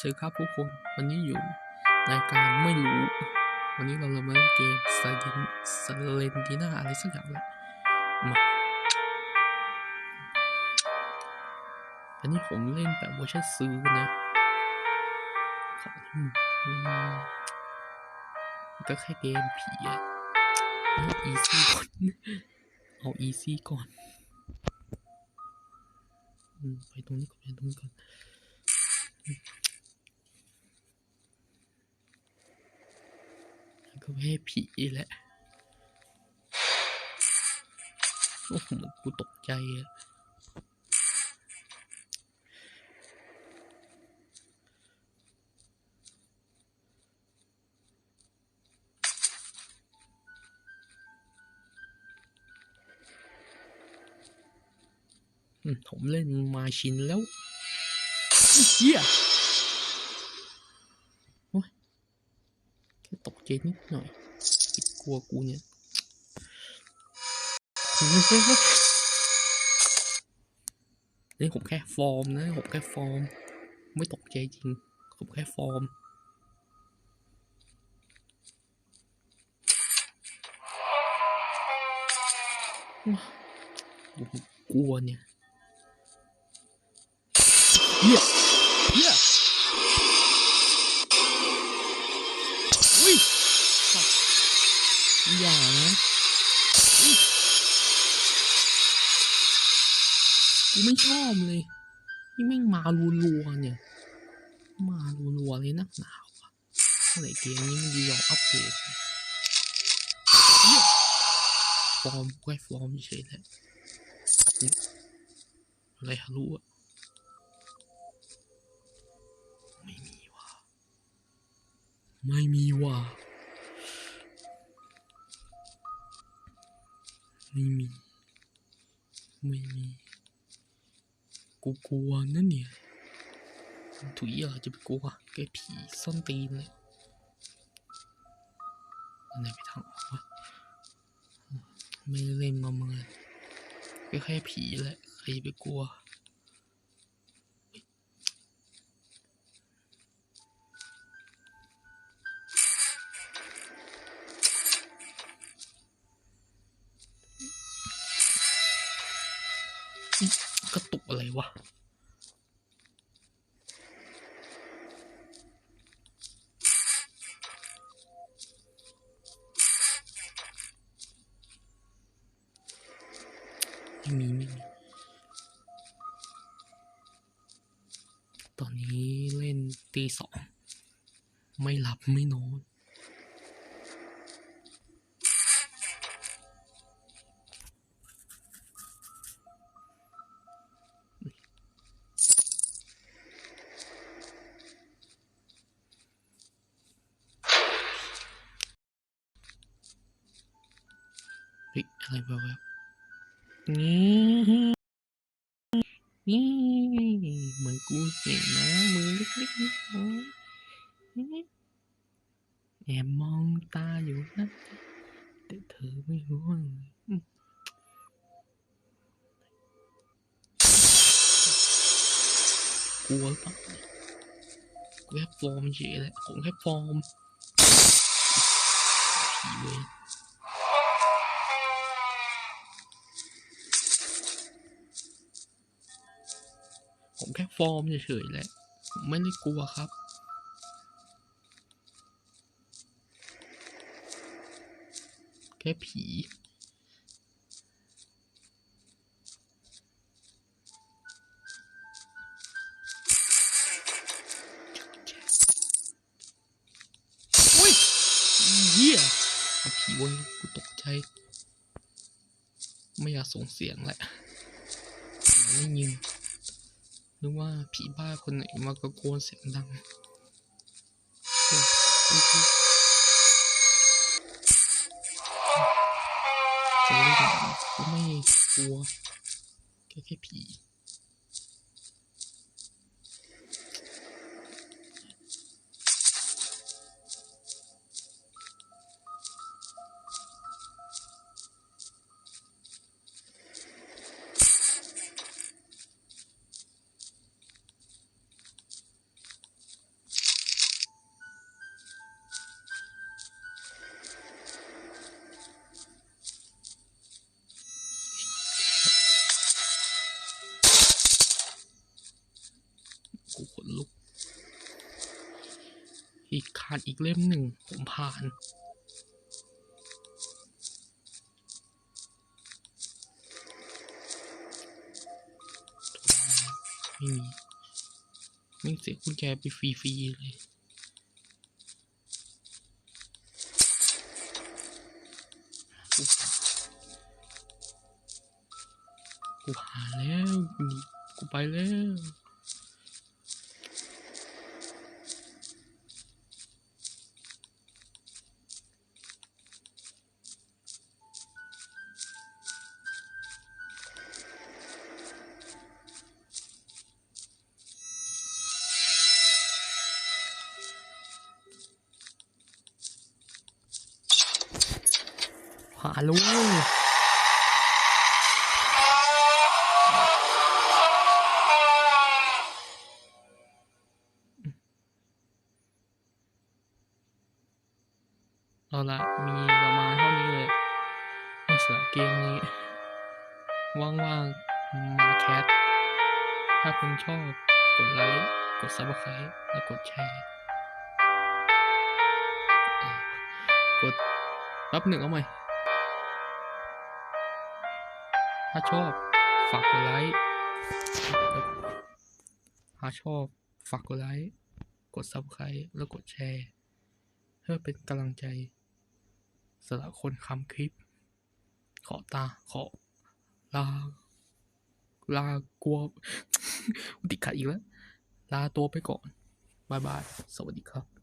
สวัสดีครับทุกคนวันนี้อยู่รายการไม่รู้ วันนี้เราเรามาเล่นเกมซาเลนซาเลนติน่าอะไรสักอย่างแหละมาอันนี้ผมเล่นแบบเวอร์ชันซื้อนะขอมก็แค่เกมผีอะเอาอีซี่ก่อนเอาอีซี่ก่อนไปตรงนี้ก่อนไปตรงนี้ก่อน ก็ไม่ให้ผีแหละโอ้โหเกือนกูตกใจอะอืมผมเล่นมาชินแล้วไอ้เฮียโอ้ย แค่ตกใจนิดหน่อยไอ้กลัวกูเนี่ยเฮ้ยเฮ้ยเอย่านะกูไม่ชอบเลย นี่แม่งมารัวๆเนี่ย มารัวๆเลยนักหนาวอะเมื่อไหร่เกมนี้มันจะยอมอัปเดตฟอร์มแค่ฟอร์มเฉยๆแหละอุ๊ยอะไรฮะรู้อะไม่มีว่ะ ไม่มีว่ะ ไม่มีไม่มีกูกลัวนั่นเนี่ยถุยเหรอจะไปกลัวแกผีซ่อนตีนเลยอันไหนไปทาง กระตุกอะไรวะไม่มีไม่มีตอนนี้เล่นตีสอง ไม่หลับไม่นอน เฮ้ยอะไรแววๆนี่นี่เหมือนกูเห็นนะมือเล็กๆนิด ผมแค่ฟอร์มเฉยๆแหละไม่ได้กลัวครับ แค่ผีอุ้ยเหี้ยผีเว้ยกูตกใจ ไม่อยากส่งเสียงแหละไม่ยิน หรือว่าผีบ้าคนไหนมากระโกนเสียงดังเฮ้ยเฮ้ยเฮ้ยจะเล่นก็ไม่กลัวแค่แค่ผีาดอีกเล่มหนึ่งผมผ่านไม่มีไม่เสียกุญแจไปฟรีๆเลยกูหาแล้วกูไปแล้วาล้วเอาละมีประมาณเท่านี้เลยไม่สำหรับเกมนี้ ว่างๆ มาแคสถ้าคุณชอบ กดไลค์ กด subscribe และกดแชร์ กดแป๊บหนึ่งเอาใหม่ ถ้าชอบฝากกดไลค์ถ้าชอบฝากกดไลค์ กด subscribe แล้วกดแชร์ เพื่อเป็นกำลังใจสำหรับคนทำคลิป ขอตาขอลา ลากลัวติดขัดอีกแล้ว ลาตัวไปก่อน บายบาย สวัสดีครับ